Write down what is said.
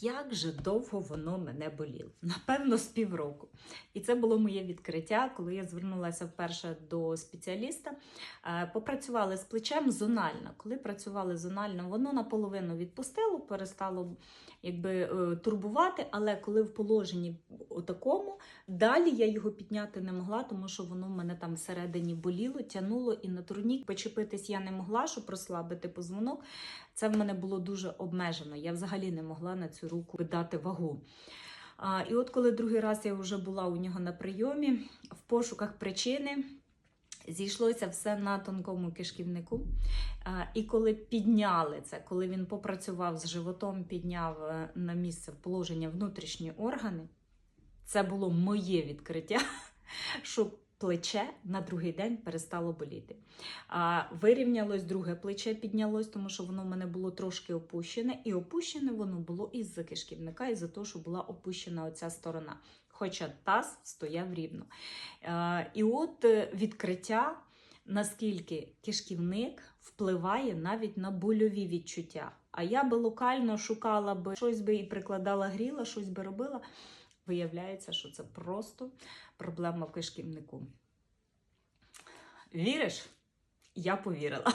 як же довго воно мене боліло. Напевно, з півроку. І це було моє відкриття, коли я звернулася вперше до спеціаліста. Е, Попрацювали з плечем зонально. Коли працювали зонально, воно наполовину відпустило, перестало якби, е, турбувати, але коли в положенні такому, далі я його підняти не могла, тому що воно в мене там всередині боліло, тянуло, і на турнік почепитись я не могла, щоб розслабити позвонок. Це в мене було дуже обмежено. Я взагалі не могла на цю руку видати вагу. А, і от коли другий раз я вже була у нього на прийомі, в пошуках причини. Зійшлося все на тонкому кишківнику. І коли підняли це, коли він попрацював з животом, підняв е, на місце в положення внутрішні органи, це було моє відкриття, що плече на другий день перестало боліти. А, Вирівнялось друге плече, піднялось, тому що воно в мене було трошки опущене, і опущене воно було із-за кишківника, із-за того, що була опущена оця сторона. Хоча таз стояв рівно. І от е, відкриття, наскільки кишківник впливає навіть на больові відчуття. А я би локально шукала би щось би і прикладала гріла, щось би робила. Виявляється, що це просто проблема в кишківнику. Віриш? Я повірила.